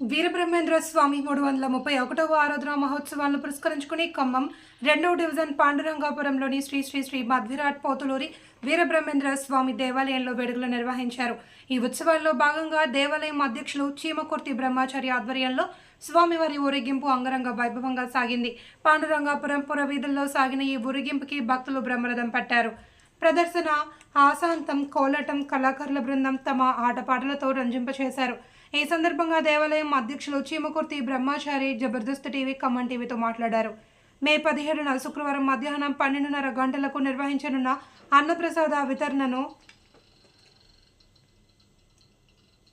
వీరబ్రహ్మేంద్ర స్వామి మూడు వందల ముప్పై ఒకటవ ఆరాధన మహోత్సవాలను పురస్కరించుకుని ఖమ్మం రెండవ డివిజన్ పాండురంగాపురంలోని శ్రీ శ్రీ శ్రీ మధ్విరాట్ పోతులూరి వీరబ్రహ్మేంద్ర స్వామి దేవాలయంలో వేడుకలు నిర్వహించారు. ఈ ఉత్సవాల్లో భాగంగా దేవాలయం అధ్యక్షులు చీమకుర్తి బ్రహ్మచారి ఆధ్వర్యంలో స్వామివారి ఊరేగింపు అంగరంగ వైభవంగా సాగింది. పాండురంగాపురం పురవీధుల్లో సాగిన ఈ ఊరేగింపుకి భక్తులు బ్రహ్మరథం పట్టారు. ప్రదర్శన ఆశాంతం కోలాటం కళాకారుల బృందం తమ ఆటపాటలతో రంజింపచేశారు. ఈ సందర్భంగా దేవాలయం అధ్యక్షులు చీమకుర్తి బ్రహ్మాచారి జబర్దస్త్ టీవీ ఖమ్మం టీవీతో మాట్లాడారు. మే పదిహేడున శుక్రవారం మధ్యాహ్నం పన్నెండున్నర గంటలకు నిర్వహించనున్న అన్నప్రసాద వితరణను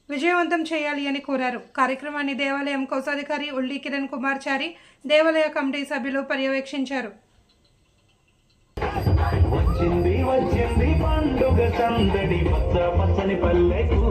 విజయవంతం చేయాలి అని కోరారు. కార్యక్రమాన్ని దేవాలయం కోశాధికారి ఉల్లి కిరణ్ కుమార్ చారి దేవాలయ కమిటీ సభ్యులు పర్యవేక్షించారు. వచ్చింది వచ్చింది పండుగ సందడి పచ్చ పచ్చని పల్లెకు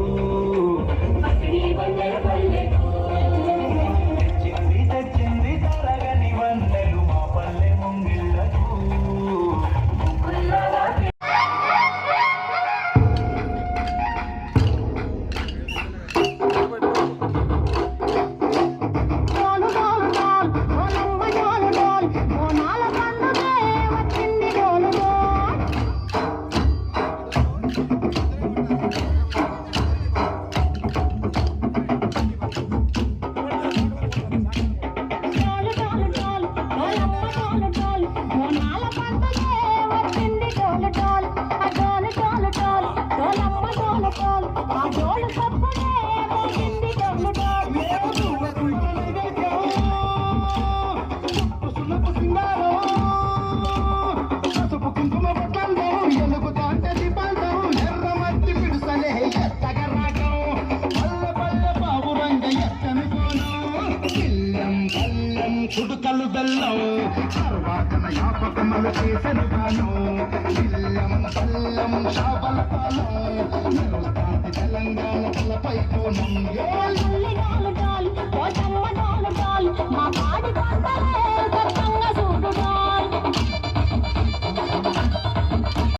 చుడుకలు బెల్లం. సర్వాకన యాపకమలు చేసెను గాను. బిల్లం బెల్లం షాపల పాలం. తెలంగాణ తలపై కోణం.